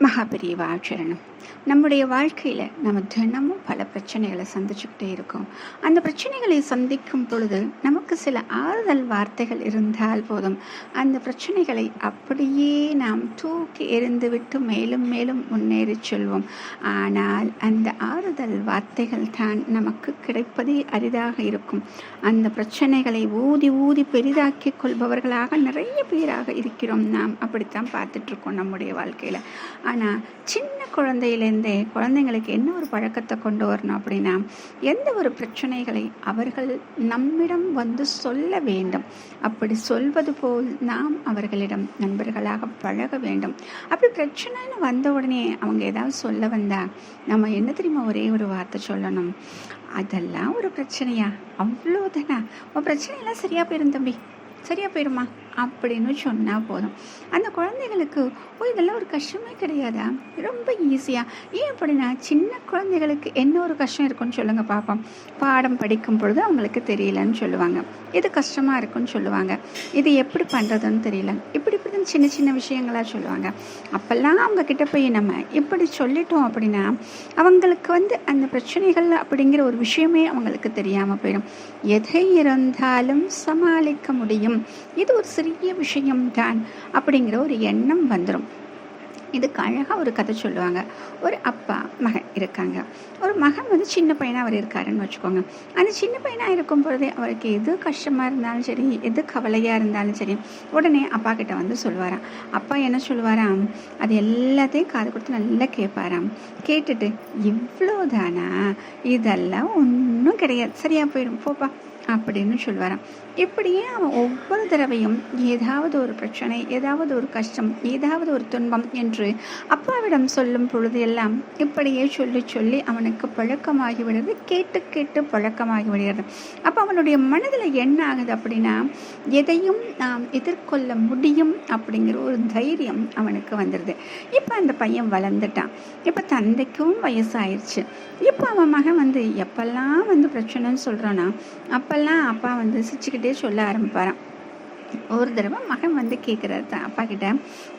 மகாபெரியவாச்சரணம் நம்முடைய வாழ்க்கையில் நம்ம தினமும் பல பிரச்சனைகளை சந்திச்சுக்கிட்டே இருக்கோம். அந்த பிரச்சனைகளை சந்திக்கும் பொழுது நம்ம நமக்கு சில ஆறுதல் வார்த்தைகள் இருந்தால் போதும். அந்த பிரச்சனைகளை அப்படியே நாம் தூக்கி எறிந்துவிட்டு மேலும் மேலும் முன்னேறி செல்வோம். ஆனால் அந்த ஆறுதல் வார்த்தைகள் தான் நமக்கு கிடைப்பதே அரிதாக இருக்கும். அந்த பிரச்சனைகளை ஊதி ஊதி பெரிதாக்கிக் கொள்பவர்களாக நிறைய பேராக இருக்கிறோம். நாம் அப்படித்தான் பார்த்துட்ருக்கோம் நம்முடைய வாழ்க்கையில். ஆனால் சின்ன குழந்தையிலேருந்தே குழந்தைங்களுக்கு என்ன ஒரு பழக்கத்தை கொண்டு வரணும் அப்படின்னா எந்த ஒரு பிரச்சனைகளை அவர்கள் நம்மிடம் வந்து சொல்ல வேண்டும். அப்படி சொல்வது போல் நாம் அவர்களிடம் நண்பர்களாக பழக வேண்டும். அப்படி பிரச்சனைன்னு வந்த உடனே அவங்க ஏதாவது சொல்ல வந்தா நம்ம என்ன தெரியுமா ஒரே ஒரு வார்த்தை சொல்லணும்? அதெல்லாம் ஒரு பிரச்சனையா? அவ்வளோதானா உன் பிரச்சனையெல்லாம் சரியா போயிரும் தம்பி. சரியா போயிருமா? அப்படின்னு சொன்னால் போதும். அந்த குழந்தைகளுக்கு ஓ இதெல்லாம் ஒரு கஷ்டமே கிடையாதா? ரொம்ப ஈஸியாக ஏன் அப்படின்னா சின்ன குழந்தைகளுக்கு என்ன ஒரு கஷ்டம் இருக்குன்னு சொல்லுங்கள் பார்ப்போம் பாடம் படிக்கும் பொழுது அவங்களுக்கு தெரியலன்னு சொல்லுவாங்க. இது கஷ்டமாக இருக்குன்னு சொல்லுவாங்க. இது எப்படி பண்ணுறதுன்னு தெரியல. இப்படி இப்படி சின்ன சின்ன விஷயங்களாக சொல்லுவாங்க. அப்போல்லாம் அவங்கக்கிட்ட போய் நம்ம இப்படி சொல்லிட்டோம் அப்படின்னா அவங்களுக்கு வந்து அந்த பிரச்சனைகள் அப்படிங்கிற ஒரு விஷயமே அவங்களுக்கு தெரியாமல் போயிடும். எதை இருந்தாலும் சமாளிக்க முடியும். இது ஒரு சிறிய பெரிய விஷயம்தான் அப்படிங்கிற ஒரு எண்ணம் வந்துடும் இதுக்கு அழகாக ஒரு கதை சொல்லுவாங்க. ஒரு அப்பா மகன் இருக்காங்க. ஒரு மகன் வந்து சின்ன பையனாக அவர் இருக்காருன்னு வச்சுக்கோங்க. அந்த சின்ன பையனாக இருக்கும் பொழுதே அவருக்கு எது கஷ்டமாக இருந்தாலும் சரி எது கவலையாக இருந்தாலும் சரி உடனே அப்பா கிட்ட வந்து சொல்லுவாராம் அப்பா என்ன சொல்லுவாராம் அது எல்லாத்தையும் காது கொடுத்து நல்லா கேட்பாராம். கேட்டுட்டு இவ்வளோதானா இதெல்லாம் ஒன்றும் கிடையாது. சரியாக போயிடும். போப்பா அப்படின்னு சொல்லுவாராம் இப்படியே அவன் ஒவ்வொரு தடவையும் ஏதாவது ஒரு பிரச்சனை ஏதாவது ஒரு கஷ்டம் ஏதாவது ஒரு துன்பம் என்று அப்பாவிடம் சொல்லும் பொழுது எல்லாம் இப்படியே சொல்லி சொல்லி அவனுக்கு பழக்கமாகிவிடுறது கேட்டு கேட்டு பழக்கமாகி விடுகிறது அப்போ அவனுடைய மனதில் என்ன ஆகுது அப்படின்னா எதையும் நாம் எதிர்கொள்ள முடியும் அப்படிங்கிற ஒரு தைரியம் அவனுக்கு வந்துடுது. இப்போ அந்த பையன் வளர்ந்துட்டான். இப்போ தந்தைக்கும் வயசாயிருச்சு. இப்போ அவன் மகன் வந்து எப்பெல்லாம் வந்து பிரச்சனைன்னு சொல்கிறான்னா அப்போல்லாம் அப்பா வந்து சிரிச்சுக்கிட்டே சொல்ல ஆரம்பிப்பாரான் ஒரு தடவை மகன் வந்து கேட்குறாரு தான் அப்பா கிட்ட.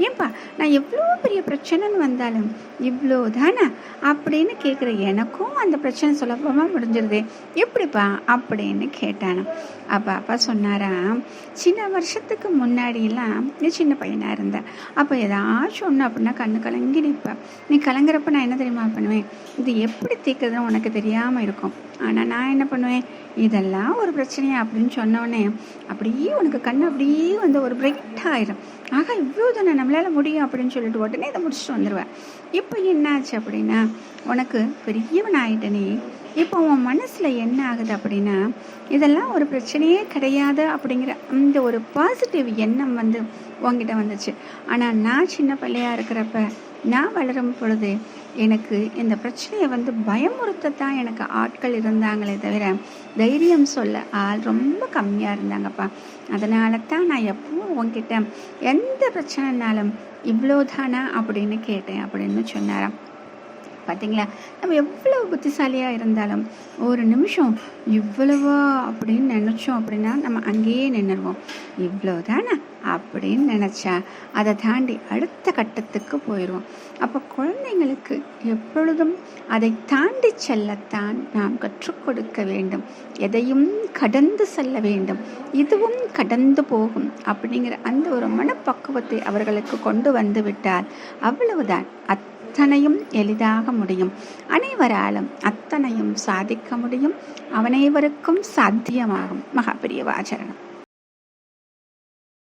ஏன்பா நான் எவ்வளோ பெரிய பிரச்சனைன்னு வந்தாலும் இவ்வளோ தானே அப்படின்னு கேட்குற எனக்கும் அந்த பிரச்சனை சுலபமாக முடிஞ்சிருது. எப்படிப்பா அப்படின்னு கேட்டானு அப்போ அப்பா சொன்னாரா சின்ன வருஷத்துக்கு முன்னாடியெல்லாம் நீ சின்ன பையனாக இருந்தேன் அப்போ ஏதாச்சும் ஒன்று அப்படின்னா கண்ணு கலங்கி நிற்பேன் நீ கலங்குறப்ப நான் என்ன தெரியுமா பண்ணுவேன்? இது எப்படி தீர்க்குறதுன்னு உனக்கு தெரியாமல் இருக்கும். ஆனால் நான் என்ன பண்ணுவேன்? இதெல்லாம் ஒரு பிரச்சனையா அப்படின்னு சொன்னோடனே அப்படியே உனக்கு கண் அப்படியே வந்து ஒரு பிரைட் ஆயிரும். ஆகா இவ்வளோ தானே நம்மளால் முடியும் அப்படின்னு சொல்லிட்டு உடனே இதை முடிச்சுட்டு வந்துடுவேன் இப்போ என்னாச்சு அப்படின்னா உனக்கு பெரியவன் ஆயிட்டனே இப்போ உன் மனசில் என்ன ஆகுது அப்படின்னா இதெல்லாம் ஒரு பிரச்சனையே கிடையாது அப்படிங்கிற அந்த ஒரு பாசிட்டிவ் எண்ணம் வந்து உங்ககிட்ட வந்துச்சு. ஆனால் நான் சின்ன பிள்ளையாக இருக்கிறப்ப நான் வளரும் பொழுது எனக்கு இந்த பிரச்சனையை வந்து பயமுறுத்தத்தான் எனக்கு ஆட்கள் இருந்தாங்களே தவிர தைரியம் சொல்ல ஆள் ரொம்ப கம்மியாக இருந்தாங்கப்பா. அதனால தான் நான் எப்பவும் உங்ககிட்ட எந்த பிரச்சனைனாலும் இவ்வளோதானா அப்படின்னு கேட்டேன் அப்படின்னு சொன்னாராம். பார்த்தீங்களா நம்ம எவ்வளோ புத்திசாலியாக இருந்தாலும் ஒரு நிமிஷம் இவ்வளவோ அப்படின்னு நினச்சோம் அப்படின்னா நம்ம அங்கேயே நின்றுடுவோம் இவ்வளோ தானே அப்படின்னு நினச்சா அதை தாண்டி அடுத்த கட்டத்துக்கு போயிடுவோம் அப்போ குழந்தைங்களுக்கு எப்பொழுதும் அதை தாண்டி செல்லத்தான் நாம் கற்றுக் கொடுக்க வேண்டும். எதையும் கடந்து செல்ல வேண்டும். இதுவும் கடந்து போகும் அப்படிங்கிற அந்த ஒரு மனப்பக்குவத்தை அவர்களுக்கு கொண்டு வந்து விட்டால் அவ்வளவுதான். அத் அத்தனையும் எளிதாக முடியும். அனைவராலும் அத்தனையும் சாதிக்க முடியும். அவனைவருக்கும் சாத்தியமாகும். மகாபிரிய வாச்சரணம்